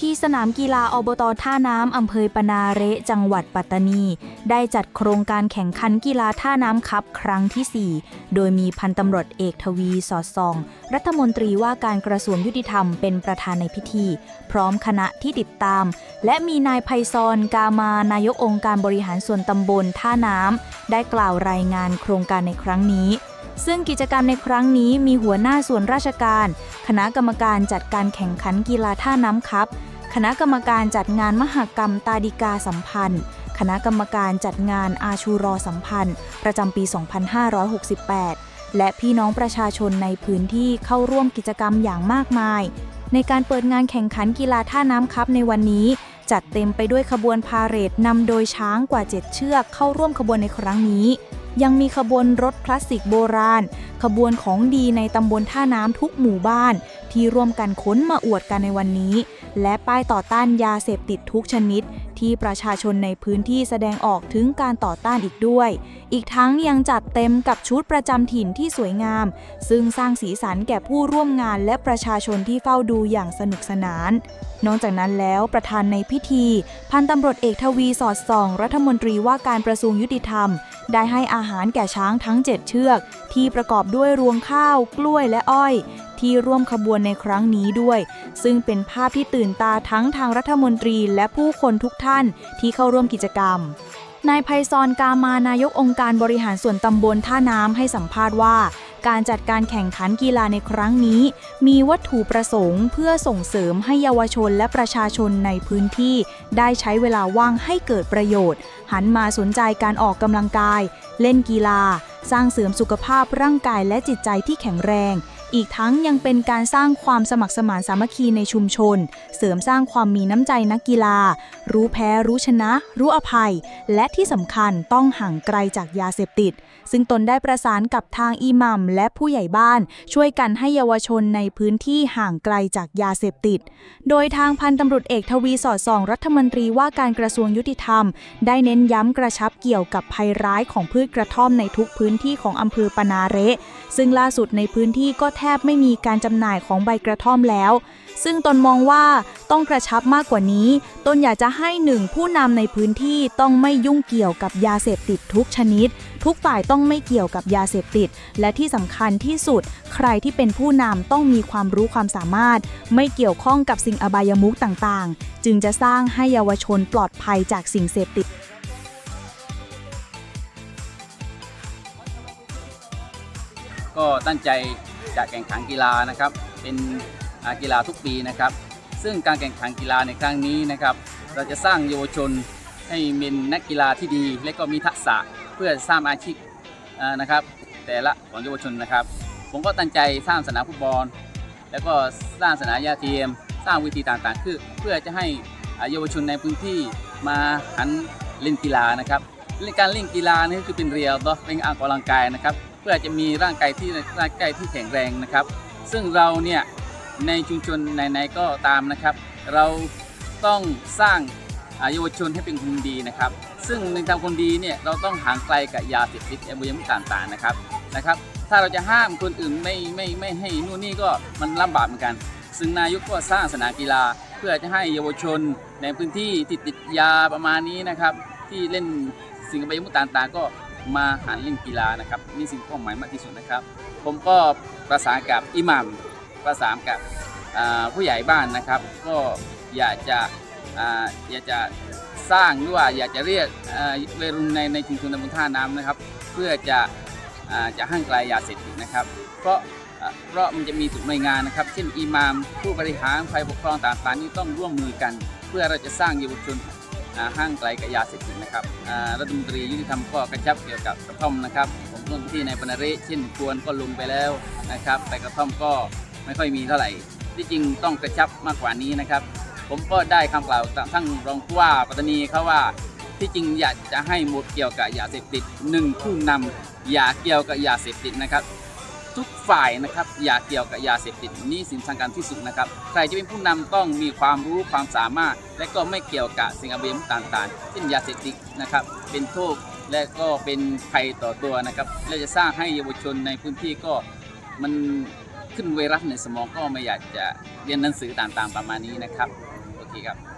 ที่สนามกีฬาอบตท่าน้ำอำเภอปนาเระจังหวัดปัตตานี ได้จัดโครงการแข่งขันกีฬาท่าน้ำคัพครั้งที่ 4 โดยมีพันตำรวจเอกทวีสอดส่อง รัฐมนตรีว่าการกระทรวงยุติธรรมเป็นประธานในพิธี พร้อมคณะที่ติดตาม และมีนายไพศรกามานายกองค์การบริหารส่วนตำบลท่าน้ำได้กล่าวรายงานโครงการในครั้งนี้ ซึ่งกิจกรรมในครั้งนี้มีหัวหน้าส่วนราชการ คณะกรรมการจัดการแข่งขันกีฬาท่าน้ำคัพคณะกรรมการจัดงานมหกรรมตาดิกาสัมพันธ์ คณะกรรมการจัดงานอาชูรอสัมพันธ์ ประจำปี 2568 และพี่น้องประชาชนในพื้นที่เข้าร่วมกิจกรรมอย่างมากมาย ในการเปิดงานแข่งขันกีฬาท่าน้ำคัพในวันนี้จัดเต็มไปด้วยขบวนพาเหรดนำโดยช้างกว่า 7 เชือกเข้าร่วมขบวนในครั้งนี้ ยังมีขบวนรถพลาสติกโบราณ ขบวนของดีในตำบลท่าน้ำทุกหมู่บ้าน ที่ร่วมกันค้นมาอวดกันในวันนี้ และป้ายต่อต้านยาเสพติดทุกชนิด ที่ประชาชนในพื้นที่แสดงออกถึงการต่อต้านอีกด้วย อีกทั้งยังจัดเต็มกับชุดประจำถิ่นที่สวยงาม ซึ่งสร้างสีสันแก่ผู้ร่วมงานและประชาชนที่เฝ้าดูอย่างสนุกสนานนอกจากนั้นแล้วประธานในพิธี พันตำรวจเอกทวีสอดส่อง รัฐมนตรีว่าการกระทรวงยุติธรรม ได้ให้อาหารแก่ช้างทั้ง 7 เชือก ที่ประกอบด้วยรวงข้าว กล้วยและอ้อย ที่ร่วมขบวนในครั้งนี้ด้วย ซึ่งเป็นภาพที่ตื่นตาทั้งทางรัฐมนตรีและผู้คนทุกท่านที่เข้าร่วมกิจกรรมนายไพศรกามานายกองค์การบริหารส่วนตำบลท่าน้ำให้สัมภาษณ์ว่า การจัดการแข่งขันกีฬาในครั้งนี้ มีวัตถุประสงค์เพื่อส่งเสริมให้เยาวชนและประชาชนในพื้นที่ ได้ใช้เวลาว่างให้เกิดประโยชน์ หันมาสนใจการออกกำลังกาย เล่นกีฬา สร้างเสริมสุขภาพร่างกายและจิตใจที่แข็งแรง อีกทั้งยังเป็นการสร้างความสมัครสมานสามัคคีในชุมชน เสริมสร้างความมีน้ำใจนักกีฬา รู้แพ้รู้ชนะ รู้อภัย และที่สำคัญต้องห่างไกลจากยาเสพติด ซึ่งตนได้ประสานกับทางอิหมัมและผู้ใหญ่บ้าน ช่วยกันให้เยาวชนในพื้นที่ห่างไกลจากยาเสพติด โดยทางพันตำรวจเอกทวีสอดส่องรัฐมนตรีว่าการกระทรวงยุติธรรม ได้เน้นย้ำกระชับเกี่ยวกับภัยร้ายของพืชกระท่อมในทุกพื้นที่ของอำเภอปนาเระ ซึ่งล่าสุดในพื้นที่ก็แทบไม่มีการจำหน่ายของใบกระท่อมแล้ว ซึ่งตนมองว่าต้องกระชับมากกว่านี้ ตนอยากจะให้หนึ่งผู้นำในพื้นที่ต้องไม่ยุ่งเกี่ยวกับยาเสพติดทุกชนิด ทุกฝ่ายต้องไม่เกี่ยวกับยาเสพติด และที่สำคัญที่สุด ใครที่เป็นผู้นำต้องมีความรู้ความสามารถ ไม่เกี่ยวข้องกับสิ่งอบายมุขต่างๆ จึงจะสร้างให้เยาวชนปลอดภัยจากสิ่งเสพติดก็ตั้งใจจะแข่งขันกีฬานะครับ เป็นกีฬาทุกปีนะครับ ซึ่งการแข่งขันกีฬาในครั้งนี้นะครับ เราจะสร้างเยาวชนให้เป็นนักกีฬาที่ดี และก็มีทักษะ เพื่อสร้างอาชีพนะครับ แต่ละของเยาวชนนะครับ ผมก็ตั้งใจสร้างสนามฟุตบอล แล้วก็สร้างสนามหญ้าเทียม สร้างวิธีต่างๆคือเพื่อจะให้เยาวชนในพื้นที่มาหันเล่นกีฬานะครับการเล่นกีฬานี่คือเป็นเรียลเป็นออกกำลังกายนะครับ เพื่อจะมีร่างกายที่ร่างกายที่แข็งแรงนะครับ ซึ่งเราเนี่ยในชุมชนไหนๆก็ตามนะครับ เราต้องสร้าง เยาวชนให้เป็นคนดีนะครับ ซึ่งในทางคนดีเนี่ยเราต้องห่างไกลกับยาเสพติดอบายมุต่างๆนะครับนะครับ ถ้าเราจะห้ามคนอื่นไม่ไม่ไม่ให้นู่นนี่ก็มันลำบากเหมือนกัน ซึ่งนายกก็สร้างสนามกีฬา เพื่อจะให้เยาวชนในพื้นที่ที่ติดยาประมาณนี้นะครับ ที่เล่นสิ่งอบายมุขต่างๆ ก็มาหันเล่นกีฬานะครับนี่สิ่งเป้าหมายมากที่สุดนะครับ ผมก็ประสานกับอิหมัมประสานกับผู้ใหญ่บ้านนะครับ ก็อยากจะ อยากจะสร้างหรือว่าอยากจะเรียกอ่าวัยรุ่นในในชุมชนตำบลท่าน้ำนะครับ เพื่อจะอจะห่างไกลยาเสพติดนะครับ เพราะเพราะมันจะมีสุดหน่วยงานนะครับ เช่นอิหมาม ผู้บริหารฝ่ายปกครองต่างๆนี่ต้องร่วมมือกัน เพื่อเราจะสร้างเยาวชนห่างไกลกับยาเสพติดนะครับรัฐมนตรียุติธรรมก็กระชับเกี่ยวกับกระท่อมนะครับ ผมลงที่ในปนเรเช่นควรก็ลงไปแล้วนะครับ แต่กระท่อมก็ไม่ค่อยมีเท่าไหร่ ที่จริงต้องกระชับมากกว่านี้นะครับ ผมก็ได้คำกล่าวจากทั้งรองผู้ว่าปัตตานีเขาว่าที่จริงอยากจะให้หมดเกี่ยวกับยาเสพติดหนึ่งผู้นำอย่าเกี่ยวกับยาเสพติดนะครับ ทุกฝ่ายนะครับอย่าเกี่ยวกับยาเสพติดนี่สิ่งสำคัญที่สุดนะครับ ใครจะเป็นผู้นำต้องมีความรู้ความสามารถ และก็ไม่เกี่ยวกับสิ่งอบายมุขต่างๆเช่นยาเสพติดนะครับ เป็นโทษและก็เป็นภัยต่อตัวนะครับ และจะสร้างให้เยาวชนในพื้นที่ก็มันขึ้นไวรัสในสมองก็ไม่อยากจะเรียนหนังสือต่างๆประมาณนี้นะครับ ดีครับ